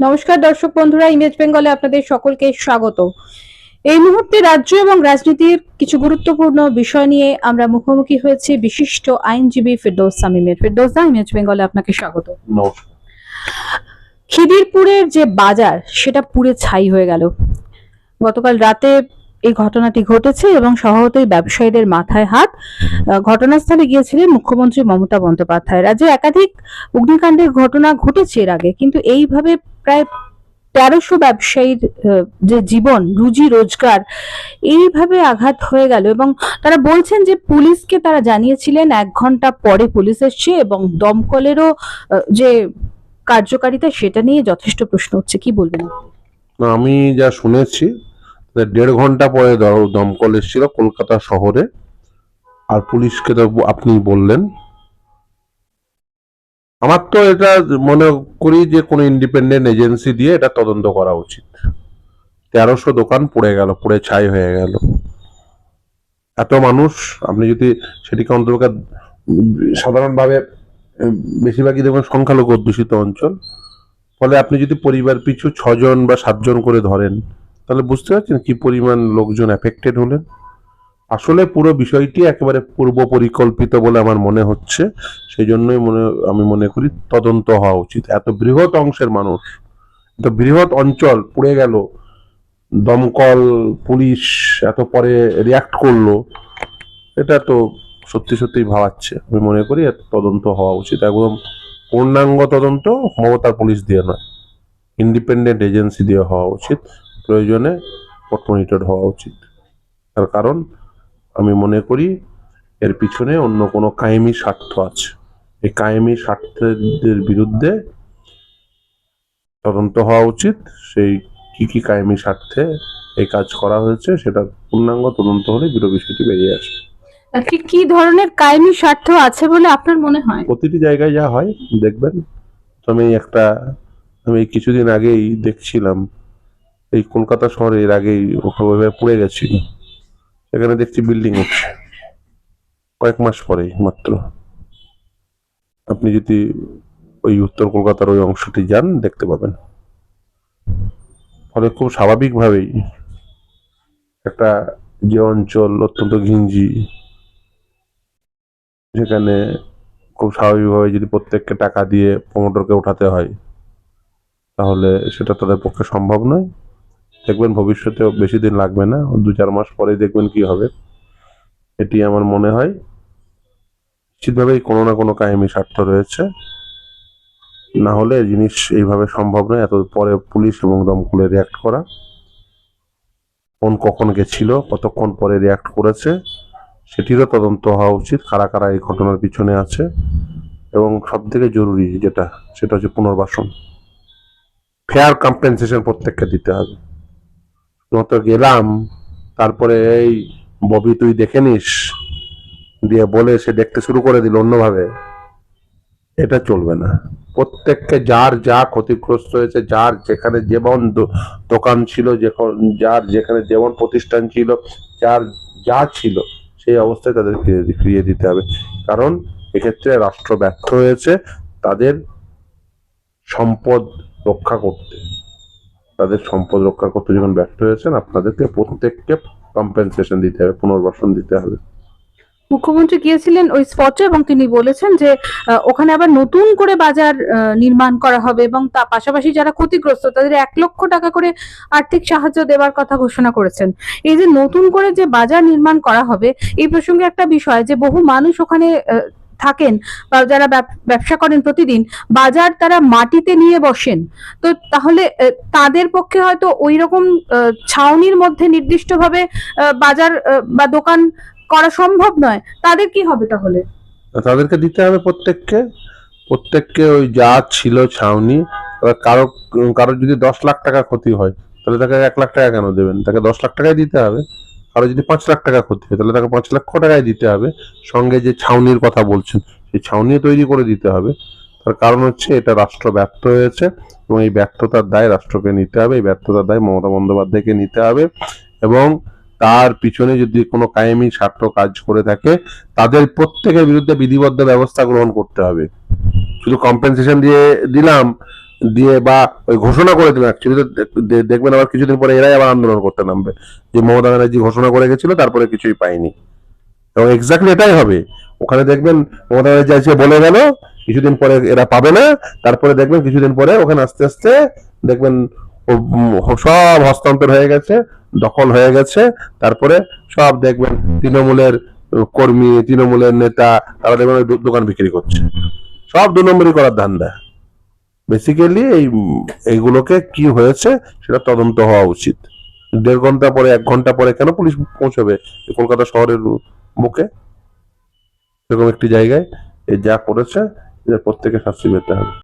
নমস্কার দর্শক বন্ধুরা ইমেজ বেঙ্গলে আপনাদের সকলকে স্বাগত। এই মুহূর্তে রাজ্য এবং রাজনীতির কিছু গুরুত্বপূর্ণ বিষয় নিয়ে আমরা মুখোমুখি হয়েছি বিশিষ্ট আইনজীবী ফেরদৌস সামিমের। ফিরদৌস দা ইমেজ বেঙ্গলে আপনাকে স্বাগত। খিদিরপুরের যে বাজার সেটা পুরে ছাই হয়ে গেল। গতকাল রাতে এই ঘটনাটি ঘটেছে এবং স্বভাবতই ব্যবসায়ীদের মাথায় হাত ঘটনাস্থলে গিয়েছিলেন মুখ্যমন্ত্রী মমতা বন্দ্যোপাধ্যায়। রাজ্যে একাধিক অগ্নিকাণ্ডের ঘটনা ঘটেছে এর আগে, কিন্তু এইভাবে প্রায় তেরোশো ব্যবসায়ীর যে জীবন, রুজি, রোজগার, এইভাবে আঘাত হয়ে গেল এবং তারা বলছেন যে পুলিশকে তারা জানিয়েছিলেন এক ঘণ্টা পরে পুলিশ এসছে এবং দমকলেরও যে কার্যকারিতা সেটা নিয়ে যথেষ্ট প্রশ্ন হচ্ছে কি বলবেন? আমি যা শুনেছি দেড় ঘণ্টা পরে দমকল এসেছিল কলকাতা শহরে। আর পুলিশকে তো আপনি বললেন। আমার তো এটা মনে করি যে কোনো ইন্ডিপেন্ডেন্ট এজেন্সি দিয়ে এটা তদন্ত করা উচিত। তেরোশো দোকান পড়ে গেল, পুড়ে ছাই হয়ে গেল। এত মানুষ, আপনি যদি সেটিকে অন্তর্গত সাধারণভাবে বেশিরভাগই দেখবেন সংখ্যালঘু অধ্যুষিত অঞ্চল। ফলে আপনি যদি পরিবার পিছু ছজন বা সাতজন করে ধরেন তাহলে বুঝতে পারছেন কি পরিমাণ লোকজন এফেক্টেড হলেন? আসলে পুরো বিষয়টি একেবারে পূর্ব পরিকল্পিত বলে আমার মনে হচ্ছে। সেই জন্যই মনে, আমি মনে করি তদন্ত হওয়া উচিত। এত বৃহৎ অংশের মানুষ, এত বৃহৎ অঞ্চল পুড়ে গেল, দমকল, পুলিশ এত পরে রিয়াক্ট করল, এটা তো সত্যি সত্যি ভাবাচ্ছে। আমি মনে করি এত তদন্ত হওয়া উচিত। একদম পূর্ণাঙ্গ তদন্ত মমতার পুলিশ দিয়ে নয় ইন্ডিপেন্ডেন্ট এজেন্সি দিয়ে হওয়া উচিত। প্রয়োজনে মনিটর হওয়া উচিত। তার কারণ আমি মনে করি এর পিছনে অন্য কোনো কায়েমি স্বার্থ আছে। এই কায়েমি স্বার্থের বিরুদ্ধে তদন্ত হওয়া উচিত সেই কি কি কায়েমি স্বার্থে এই কাজ করা হয়েছে সেটা পূর্ণাঙ্গ তদন্ত হলে বিরো বিষয়টি বেরিয়ে আসবে। ঠিক কি ধরনের কায়েমি স্বার্থ আছে বলে আপনার মনে হয়? প্রতিটি জায়গায় যা হয় দেখবেন। তো আমি একটা আমি কিছুদিন আগেই দেখছিলাম এই কলকাতা শহরে এর আগেই ওখানে পড়ে গেছিল সেখানে দেখছি বিল্ডিং উঠছে কয়েক মাস পরেই মাত্র। আপনি যদি ওই উত্তর কলকাতার ওই অংশটি যান, দেখতে পাবেন। ফলে খুব স্বাভাবিকভাবেই একটা যে অঞ্চল অত্যন্ত ঘিঞ্জি, যেখানে খুব স্বাভাবিকভাবে যদি প্রত্যেককে টাকা দিয়ে প্রমোটরকে উঠাতে হয়, তাহলে সেটা তাদের পক্ষে সম্ভব নয়। দেখবেন ভবিষ্যতেও বেশি দিন লাগবে না। দু চার মাস পরেই দেখবেন কি হবে। এটি আমার মনে হয়। নিশ্চিতভাবেই কোনো না কোনো কাহিনী স্বার্থ রয়েছে। না হলে জিনিস এইভাবে সম্ভব নয়। এত পরে পুলিশ এবং দমকলে রিয়াক্ট করা। কোন কখন গেছিল কতক্ষণ পরে রিয়াক্ট করেছে, সেটিরও তদন্ত হওয়া উচিত। কারা কারা এই ঘটনার পিছনে আছে। এবং সব থেকে জরুরি যেটা, সেটা হচ্ছে পুনর্বাসন। ফেয়ার কম্পেনসেশন প্রত্যেককে দিতে হবে। শুধুমাত্র গেলাম, তারপরে এই ববি তুই দেখে নিস, দিয়ে বলে সে দেখতে শুরু করে দিল অন্যভাবে। এটা চলবে না। প্রত্যেককে যার যা ক্ষতিগ্রস্ত হয়েছে, যার যেখানে যেমন দোকান ছিল যার যেখানে যেমন প্রতিষ্ঠান ছিল, যার যা ছিল, সেই অবস্থায় তাদের ফিরিয়ে ফিরিয়ে দিতে হবে। কারণ এক্ষেত্রে রাষ্ট্র ব্যর্থ হয়েছে তাদের সম্পদ রক্ষা করতে। তাদের সম্পদ রক্ষা করতে যখন ব্যর্থ হয়েছেন, আপনাদেরকে প্রত্যেককে কম্পেনসেশন দিতে হবে, পুনর্বাসন দিতে হবে। মুখ্যমন্ত্রী গিয়েছিলেন ওই স্পটে এবং তিনি বলেছেন যে ওখানে আবার নতুন করে বাজার নির্মাণ করা হবে এবং তা পাশাপাশি যারা ক্ষতিগ্রস্ত, তাদের এক লক্ষ টাকা করে আর্থিক সাহায্য দেওয়ার কথা ঘোষণা করেছেন। এই যে নতুন করে যে বাজার নির্মাণ করা হবে, এই প্রসঙ্গে একটা বিষয় যে বহু মানুষ ওখানে থাকেন বা যারা ব্যবসা করেন প্রতিদিন, বাজার তারা মাটিতে নিয়ে বসেন। তো তাহলে তাদের পক্ষে হয়তো ওই রকম ছাউনির মধ্যে নির্দিষ্টভাবে বাজার বা দোকান করা সম্ভব নয়। তাদের কি হবে তাহলে? তাদেরকে দিতে হবে প্রত্যেককে। প্রত্যেককে ওই যা ছিল ছাউনি কারও কারও যদি দশ লাখ টাকা ক্ষতি হয়, তাহলে তাকে এক লাখ টাকা কেন দেবেন? তাকে দশ লাখ টাকাই দিতে হবে। কারও যদি পাঁচ লাখ টাকা ক্ষতি হয়, তাহলে তাকে পাঁচ লক্ষ টাকায় দিতে হবে। সঙ্গে যে ছাউনির কথা বলছেন, সেই ছাউনি তৈরি করে দিতে হবে। তার কারণ হচ্ছে, এটা রাষ্ট্র ব্যর্থ হয়েছে এবং এই ব্যর্থতার দায় রাষ্ট্রকে নিতে হবে, এই ব্যর্থতার দায় মমতা বন্দ্যোপাধ্যায়কে নিতে হবে এবং তার পিছনে যদি কোনো কায়েমি স্বার্থ কাজ করে থাকে, তাদের প্রত্যেকের বিরুদ্ধে বিধিবদ্ধ ব্যবস্থা গ্রহণ করতে হবে। শুধু কম্পেনসেশন দিয়ে দিলাম দিয়ে বা ওই ঘোষণা করে দিলেন অ্যাকচুয়ালি দেখবেন আবার কিছুদিন পরে এরাই আবার আন্দোলন করতে নামবে। যে মমতা ব্যানার্জি ঘোষণা করে গেছিল, তারপরে কিছুই পাইনি এবং এক্স্যাক্টলি এটাই হবে। ওখানে দেখবেন মমতা ব্যানার্জি আজকে বলে গেল, কিছুদিন পরে এরা পাবে না, তারপরে দেখবেন কিছুদিন পরে ওখানে আস্তে আস্তে দেখবেন সব হস্তান্তর হয়ে গেছে, দখল হয়ে গেছে, তারপরে সব দেখবেন তৃণমূলের কর্মী, তৃণমূলের নেতা, তারা দেখবেন দোকান বিক্রি করছে। সব দু নম্বরই করার ধান্দা। বেসিক্যালি এই, এগুলোকে কি হয়েছে সেটা তদন্ত হওয়া উচিত। দেড় ঘণ্টা পরে, এক ঘণ্টা পরে কেন পুলিশ পৌঁছবে কলকাতা শহরের বুকে? এরকম একটি জায়গায় যা করেছে, এদের প্রত্যেকে শাস্তি পেতে হবে।